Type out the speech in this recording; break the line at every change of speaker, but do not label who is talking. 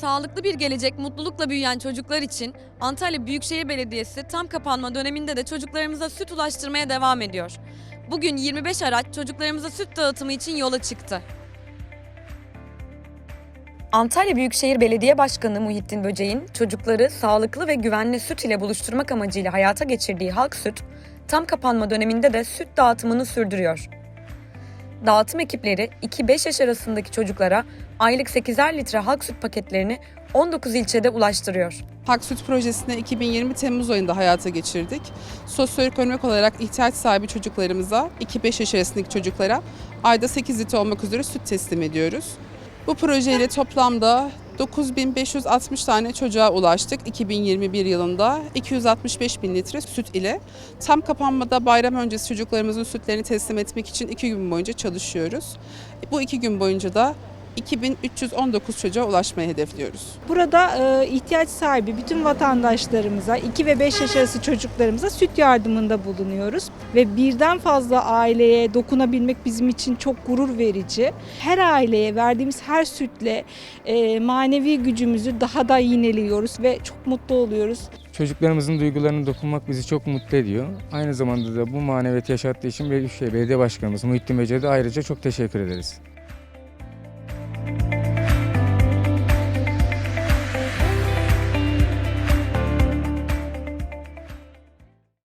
Sağlıklı bir gelecek, mutlulukla büyüyen çocuklar için Antalya Büyükşehir Belediyesi tam kapanma döneminde de çocuklarımıza süt ulaştırmaya devam ediyor. Bugün 25 araç çocuklarımıza süt dağıtımı için yola çıktı. Antalya Büyükşehir Belediye Başkanı Muhittin Böceğin çocukları sağlıklı ve güvenli süt ile buluşturmak amacıyla hayata geçirdiği Halk Süt, tam kapanma döneminde de süt dağıtımını sürdürüyor. Dağıtım ekipleri 2-5 yaş arasındaki çocuklara aylık 8'er litre halk süt paketlerini 19 ilçede ulaştırıyor.
Halk Süt Projesi'ni 2020 Temmuz ayında hayata geçirdik. Sosyoekonomik olarak ihtiyaç sahibi çocuklarımıza, 2-5 yaş arasındaki çocuklara ayda 8 litre olmak üzere süt teslim ediyoruz. Bu projeyle toplamda 9560 tane çocuğa ulaştık 2021 yılında. 265 bin litre süt ile tam kapanmada bayram öncesi çocuklarımızın sütlerini teslim etmek için iki gün boyunca çalışıyoruz. Bu iki gün boyunca da 2319 çocuğa ulaşmayı hedefliyoruz.
Burada e, ihtiyaç sahibi bütün vatandaşlarımıza, 2 ve 5 yaş arası çocuklarımıza süt yardımında bulunuyoruz. Ve birden fazla aileye dokunabilmek bizim için çok gurur verici. Her aileye verdiğimiz her sütle e, manevi gücümüzü daha da yineliyoruz ve çok mutlu oluyoruz.
Çocuklarımızın duygularına dokunmak bizi çok mutlu ediyor. Aynı zamanda da bu maneviyat yaşattığı için Büyükşehir Belediye Başkanımız Muhittin Bey'e de ayrıca çok teşekkür ederiz.